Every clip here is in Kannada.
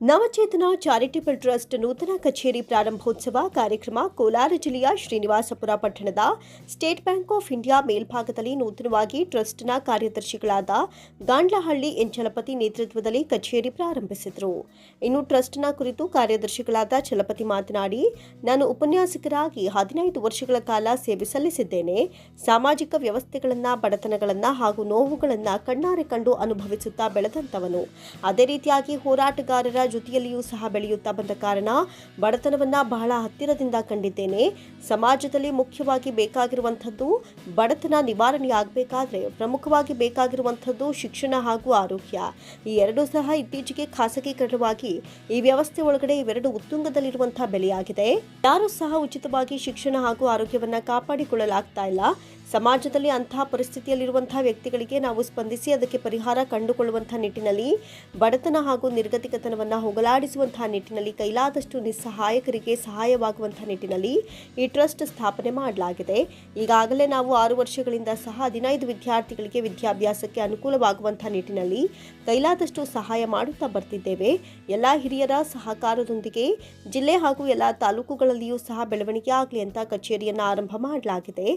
ನವಚೇತನ ಚಾರಿಟೇಬಲ್ ಟ್ರಸ್ಟ್ ನೂತನ ಕಚೇರಿ ಪ್ರಾರಂಭೋತ್ಸವ ಕಾರ್ಯಕ್ರಮ ಕೋಲಾರ ಜಿಲ್ಲೆಯ ಶ್ರೀನಿವಾಸಪುರ ಪಟ್ಟಣದ ಸ್ಟೇಟ್ ಬ್ಯಾಂಕ್ ಆಫ್ ಇಂಡಿಯಾ ಮೇಲ್ಭಾಗದಲ್ಲಿ ನೂತನವಾಗಿ ಟ್ರಸ್ಟ್ನ ಕಾರ್ಯದರ್ಶಿಗಳಾದ ಗಾಂಡ್ಲಹಳ್ಳಿ ಎನ್ ಚಲಪತಿ ನೇತೃತ್ವದಲ್ಲಿ ಕಚೇರಿ ಪ್ರಾರಂಭಿಸಿದರು. ಇನ್ನು ಟ್ರಸ್ಟ್ನ ಕುರಿತು ಕಾರ್ಯದರ್ಶಿಗಳಾದ ಚಲಪತಿ ಮಾತನಾಡಿ, ನಾನು ಉಪನ್ಯಾಸಕರಾಗಿ ಹದಿನೈದು ವರ್ಷಗಳ ಕಾಲ ಸೇವೆ ಸಲ್ಲಿಸಿದ್ದೇನೆ. ಸಾಮಾಜಿಕ ವ್ಯವಸ್ಥೆಗಳನ್ನು, ಬಡತನಗಳನ್ನು ಹಾಗೂ ನೋವುಗಳನ್ನು ಕಣ್ಣಾರೆ ಕಂಡು ಅನುಭವಿಸುತ್ತಾ ಬೆಳೆದಂತವನು ಅದೇ ರೀತಿಯಾಗಿ ಹೋರಾಟಗಾರರ ಜೊತೆಯಲ್ಲಿಯೂ ಸಹ ಬೆಳೆಯುತ್ತಾ ಬಂದ ಕಾರಣ ಬಡತನವನ್ನ ಬಹಳ ಹತ್ತಿರದಿಂದ ಕಂಡಿದ್ದೇನೆ. ಸಮಾಜದಲ್ಲಿ ಮುಖ್ಯವಾಗಿ ಬೇಕಾಗಿರುವಂಥದ್ದು ಬಡತನ ನಿವಾರಣೆ ಆಗಬೇಕಾದ್ರೆ ಪ್ರಮುಖವಾಗಿ ಬೇಕಾಗಿರುವಂಥದ್ದು ಶಿಕ್ಷಣ ಹಾಗೂ ಆರೋಗ್ಯ. ಈ ಎರಡೂ ಸಹ ಇತ್ತೀಚೆಗೆ ಖಾಸಗೀಕರಣವಾಗಿ ಈ ವ್ಯವಸ್ಥೆ ಒಳಗಡೆ ಇವೆರಡು ಉತ್ತುಂಗದಲ್ಲಿರುವಂತಹ ಬೆಲೆಯಾಗಿದೆ ಯಾರು ಸಹ ಉಚಿತವಾಗಿ ಶಿಕ್ಷಣ ಹಾಗೂ ಆರೋಗ್ಯವನ್ನ ಕಾಪಾಡಿಕೊಳ್ಳಲಾಗ್ತಾ ಇಲ್ಲ. ಸಮಾಜದಲ್ಲಿ ಅಂತಹ ಪರಿಸ್ಥಿತಿಯಲ್ಲಿರುವಂತಹ ವ್ಯಕ್ತಿಗಳಿಗೆ ನಾವು ಸ್ಪಂದಿಸಿ ಅದಕ್ಕೆ ಪರಿಹಾರ ಕಂಡುಕೊಳ್ಳುವಂತಹ ನಿಟ್ಟಿನಲ್ಲಿ, ಬಡತನ ಹಾಗೂ ನಿರ್ಗತಿಕತನವನ್ನು ಹೋಗಲಾಡಿಸುವಂತಹ ನಿಟ್ಟಿನಲ್ಲಿ, ಕೈಲಾದಷ್ಟು ನಿಸ್ಸಹಾಯಕರಿಗೆ ಸಹಾಯವಾಗುವಂತಹ ನಿಟ್ಟಿನಲ್ಲಿ ಈ ಟ್ರಸ್ಟ್ ಸ್ಥಾಪನೆ ಮಾಡಲಾಗಿದೆ. ಈಗಾಗಲೇ ನಾವು ಆರು ವರ್ಷಗಳಿಂದ ಸಹ ಹದಿನೈದು ವಿದ್ಯಾರ್ಥಿಗಳಿಗೆ ವಿದ್ಯಾಭ್ಯಾಸಕ್ಕೆ ಅನುಕೂಲವಾಗುವಂತಹ ನಿಟ್ಟಿನಲ್ಲಿ ಕೈಲಾದಷ್ಟು ಸಹಾಯ ಮಾಡುತ್ತಾ ಬರ್ತಿದ್ದೇವೆ. ಎಲ್ಲ ಹಿರಿಯರ ಸಹಕಾರದೊಂದಿಗೆ ಜಿಲ್ಲೆ ಹಾಗೂ ಎಲ್ಲ ತಾಲೂಕುಗಳಲ್ಲಿಯೂ ಸಹ ಬೆಳವಣಿಗೆ ಆಗಲಿ ಅಂತ ಕಚೇರಿಯನ್ನು ಆರಂಭ ಮಾಡಲಾಗಿದೆ.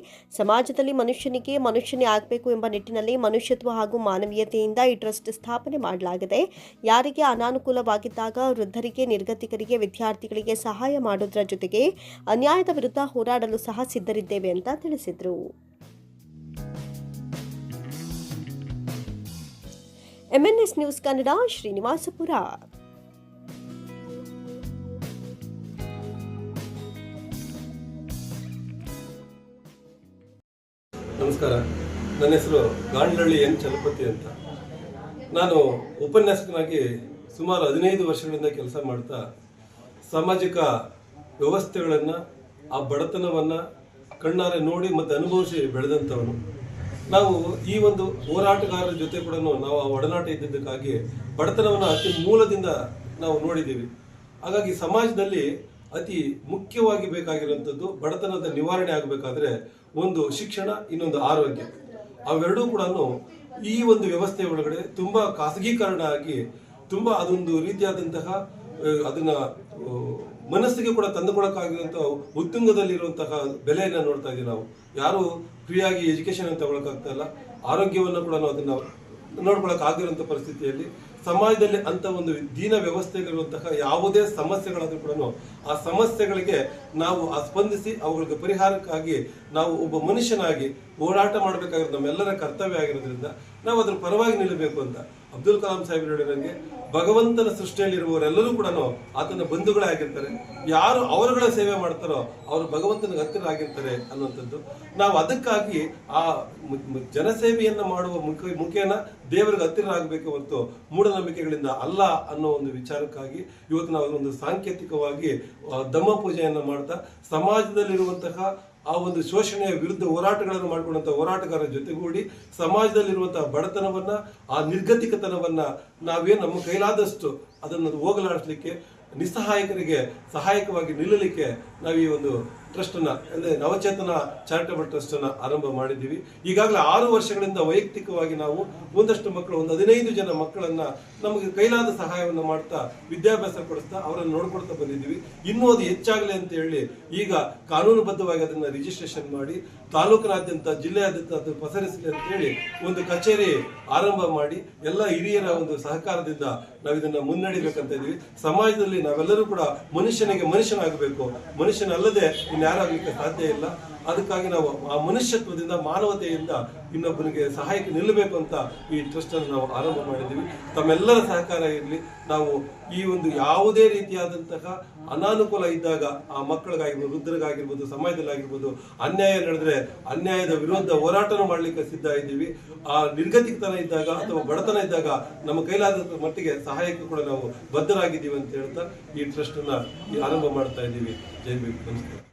ಸಮಾಜದಲ್ಲಿ ಮನುಷ್ಯನಿಗೆ ಮನುಷ್ಯನೇ ಆಗಬೇಕು ಎಂಬ ನಿಟ್ಟಿನಲ್ಲಿ ಮನುಷ್ಯತ್ವ ಹಾಗೂ ಮಾನವೀಯತೆಯಿಂದ ಈ ಟ್ರಸ್ಟ್ ಸ್ಥಾಪನೆ ಮಾಡಲಾಗಿದೆ. ಯಾರಿಗೆ ಅನಾನುಕೂಲವಾಗಿದ್ದಾಗ ವೃದ್ಧರಿಗೆ, ನಿರ್ಗತಿಕರಿಗೆ, ವಿದ್ಯಾರ್ಥಿಗಳಿಗೆ ಸಹಾಯ ಮಾಡೋದ್ರ ಜೊತೆಗೆ ಅನ್ಯಾಯದ ವಿರುದ್ಧ ಹೋರಾಡಲು ಸಹ ಸಿದ್ಧರಿದ್ದೇವೆ ಅಂತ ತಿಳಿಸಿದರು. ಎಂಎನ್ಎಸ್ ನ್ಯೂಸ್ ಕನ್ನಡ ಶ್ರೀನಿವಾಸಪುರ ನಮಸ್ಕಾರ. ನನ್ನ ಹೆಸರು ಗಾಂಡ್ಲಹಳ್ಳಿ ಎನ್ ಚಲಪತಿ ಅಂತ. ನಾನು ಉಪನ್ಯಾಸಕನಾಗಿ ಸುಮಾರು ಹದಿನೈದು ವರ್ಷಗಳಿಂದ ಕೆಲಸ ಮಾಡ್ತಾ ಸಾಮಾಜಿಕ ವ್ಯವಸ್ಥೆಗಳನ್ನು, ಆ ಬಡತನವನ್ನು ಕಣ್ಣಾರೆ ನೋಡಿ ಮತ್ತು ಅನುಭವಿಸಿ ಬೆಳೆದಂಥವನು. ನಾವು ಈ ಒಂದು ಹೋರಾಟಗಾರರ ಜೊತೆ ಕೂಡ ನಾವು ಆ ಒಡನಾಟ ಇದ್ದಿದ್ದಕ್ಕಾಗಿ ಬಡತನವನ್ನು ಅತಿ ಮೂಲದಿಂದ ನಾವು ನೋಡಿದ್ದೀವಿ. ಹಾಗಾಗಿ ಸಮಾಜದಲ್ಲಿ ಅತಿ ಮುಖ್ಯವಾಗಿ ಬೇಕಾಗಿರುವಂಥದ್ದು ಬಡತನದ ನಿವಾರಣೆ ಆಗಬೇಕಾದ್ರೆ ಒಂದು ಶಿಕ್ಷಣ, ಇನ್ನೊಂದು ಆರೋಗ್ಯ. ಅವೆರಡೂ ಕೂಡ ಈ ಒಂದು ವ್ಯವಸ್ಥೆ ಒಳಗಡೆ ತುಂಬಾ ಖಾಸಗೀಕರಣ ಆಗಿ ತುಂಬಾ ಅದೊಂದು ರೀತಿಯಾದಂತಹ ಅದನ್ನ ಮನಸ್ಸಿಗೆ ಕೂಡ ತಂದುಕೊಳಕ್ಕಾಗಿರುವಂತಹ ಉತ್ತುಂಗದಲ್ಲಿರುವಂತಹ ಬೆಲೆಯನ್ನ ನೋಡ್ತಾ ಇದ್ದೀವಿ ನಾವು. ಯಾರು ಫ್ರೀಯಾಗಿ ಎಜುಕೇಶನ್ ತಗೊಳಕಾಗ್ತಾ ಇಲ್ಲ. ಆರೋಗ್ಯವನ್ನು ಕೂಡ ನಾವು ಅದನ್ನ ನೋಡ್ಕೊಳಕ್ ಆಗಿರುವಂತಹ ಪರಿಸ್ಥಿತಿಯಲ್ಲಿ ಸಮಾಜದಲ್ಲಿ ಅಂತ ಒಂದು ದೀನ ವ್ಯವಸ್ಥೆಗಳಿರುವಂತಹ ಯಾವುದೇ ಸಮಸ್ಯೆಗಳಾದ್ರೂ ಕೂಡ ಆ ಸಮಸ್ಯೆಗಳಿಗೆ ನಾವು ಸ್ಪಂದಿಸಿ ಅವುಗಳಿಗೆ ಪರಿಹಾರಕ್ಕಾಗಿ ನಾವು ಒಬ್ಬ ಮನುಷ್ಯನಾಗಿ ಹೋರಾಟ ಮಾಡಬೇಕಾಗಿರೋದು ನಮ್ಮೆಲ್ಲರ ಕರ್ತವ್ಯ ಆಗಿರೋದ್ರಿಂದ ನಾವು ಅದ್ರ ಪರವಾಗಿ ನಿಲ್ಲಬೇಕು ಅಂತ ಅಬ್ದುಲ್ ಕಲಾಂ ಸಾಹೇಬ್ ಹೇಳಿದಂಗೆ ಭಗವಂತನ ಸೃಷ್ಟಿಯಲ್ಲಿರುವವರೆಲ್ಲರೂ ಕೂಡ ಆತನ ಬಂಧುಗಳೇ ಆಗಿರ್ತಾರೆ. ಯಾರು ಅವರುಗಳ ಸೇವೆ ಮಾಡ್ತಾರೋ ಅವರು ಭಗವಂತನಿಗೆ ಹತ್ತಿರ ಆಗಿರ್ತಾರೆ ಅನ್ನುವಂಥದ್ದು. ನಾವು ಅದಕ್ಕಾಗಿ ಆ ಜನಸೇವೆಯನ್ನ ಮಾಡುವ ಮುಖ, ಮುಖೇನ ದೇವರಿಗೆ ಹತ್ತಿರ ಆಗಬೇಕು ಹೊರತು ಮೂಢನಂಬಿಕೆಗಳಿಂದ ಅಲ್ಲ ಅನ್ನೋ ಒಂದು ವಿಚಾರಕ್ಕಾಗಿ ಇವತ್ತು ನಾವು ಒಂದು ಸಾಂಕೇತಿಕವಾಗಿ ದಮ್ಮ ಪೂಜೆಯನ್ನು ಮಾಡ್ತಾ ಸಮಾಜದಲ್ಲಿರುವಂತಹ ಆ ಒಂದು ಶೋಷಣೆಯ ವಿರುದ್ಧ ಹೋರಾಟಗಳನ್ನು ಮಾಡಿಕೊಂಡಂತ ಹೋರಾಟಗಾರರ ಜೊತೆಗೂಡಿ ಸಮಾಜದಲ್ಲಿರುವಂತಹ ಬಡತನವನ್ನ, ಆ ನಿರ್ಗತಿಕತನವನ್ನ ನಾವೇ ನಮ್ಮ ಕೈಲಾದಷ್ಟು ಅದನ್ನು ಹೋಗಲಾಡಿಸ್ಲಿಕ್ಕೆ, ನಿಸ್ಸಹಾಯಕರಿಗೆ ಸಹಾಯಕವಾಗಿ ನಿಲ್ಲಲಿಕ್ಕೆ ನಾವು ಈ ಒಂದು ಟ್ರಸ್ಟ್ ಅನ್ನ ಅಂದ್ರೆ ನವಚೇತನ ಚಾರಿಟಬಲ್ ಟ್ರಸ್ಟ್ ಅನ್ನ ಆರಂಭ ಮಾಡಿದ್ದೀವಿ. ಈಗಾಗಲೇ ಆರು ವರ್ಷಗಳಿಂದ ವೈಯಕ್ತಿಕವಾಗಿ ನಾವು ಒಂದಷ್ಟು ಮಕ್ಕಳು, ಒಂದು ಹದಿನೈದು ಜನ ಮಕ್ಕಳನ್ನ ನಮಗೆ ಕೈಲಾದ ಸಹಾಯವನ್ನು ಮಾಡ್ತಾ ವಿದ್ಯಾಭ್ಯಾಸ ಕೊಡಿಸ್ತಾ ಅವರನ್ನು ನೋಡ್ಕೊಳ್ತಾ ಬಂದಿದ್ದೀವಿ. ಇನ್ನೂ ಅದು ಹೆಚ್ಚಾಗಲಿ ಅಂತ ಹೇಳಿ ಈಗ ಕಾನೂನುಬದ್ಧವಾಗಿ ಅದನ್ನ ರಿಜಿಸ್ಟ್ರೇಷನ್ ಮಾಡಿ, ತಾಲೂಕಿನಾದ್ಯಂತ, ಜಿಲ್ಲೆಯಾದ್ಯಂತ ಅದು ಪಸರಿಸಲಿ ಅಂತ ಹೇಳಿ ಒಂದು ಕಚೇರಿ ಆರಂಭ ಮಾಡಿ, ಎಲ್ಲ ಹಿರಿಯರ ಒಂದು ಸಹಕಾರದಿಂದ ನಾವು ಇದನ್ನ ಮುನ್ನಡಿಬೇಕಂತ ಇದ್ದೀವಿ. ಸಮಾಜದಲ್ಲಿ ನಾವೆಲ್ಲರೂ ಕೂಡ ಮನುಷ್ಯನಿಗೆ ಮನುಷ್ಯನಾಗಬೇಕು. ಮನುಷ್ಯನಲ್ಲದೆ ಇನ್ಯಾರಾಗಲಿಕ್ಕೆ ಸಾಧ್ಯ ಇಲ್ಲ. ಅದಕ್ಕಾಗಿ ನಾವು ಆ ಮನುಷ್ಯತ್ವದಿಂದ, ಮಾನವತೆಯಿಂದ ಇನ್ನೊಬ್ಬನಿಗೆ ಸಹಾಯಕ್ಕೆ ನಿಲ್ಲಬೇಕು ಅಂತ ಈ ಟ್ರಸ್ಟ್ ಅನ್ನು ನಾವು ಆರಂಭ ಮಾಡಿದ್ದೀವಿ. ತಮ್ಮೆಲ್ಲರ ಸಹಕಾರ ಇರಲಿ. ನಾವು ಈ ಒಂದು ಯಾವುದೇ ರೀತಿಯಾದಂತಹ ಅನಾನುಕೂಲ ಇದ್ದಾಗ ಆ ಮಕ್ಕಳಿಗಾಗಿರ್ಬೋದು, ವೃದ್ಧರಿಗಾಗಿರ್ಬೋದು, ಸಮಾಜದಲ್ಲಾಗಿರ್ಬೋದು, ಅನ್ಯಾಯ ನಡೆದ್ರೆ ಅನ್ಯಾಯದ ವಿರುದ್ಧ ಹೋರಾಟನೂ ಮಾಡಲಿಕ್ಕೆ ಸಿದ್ಧ ಇದ್ದೀವಿ. ಆ ನಿರ್ಗತಿಕತನ ಇದ್ದಾಗ ಅಥವಾ ಬಡತನ ಇದ್ದಾಗ ನಮ್ಮ ಕೈಲಾದ ಮಟ್ಟಿಗೆ ಸಹಾಯಕ್ಕೆ ಕೂಡ ನಾವು ಬದ್ಧರಾಗಿದ್ದೀವಿ ಅಂತ ಹೇಳ್ತಾ ಈ ಟ್ರಸ್ಟ್ ಅನ್ನ ಈ ಆರಂಭ ಮಾಡ್ತಾ ಇದ್ದೀವಿ. ಜೈ ನಮಸ್ಕಾರ.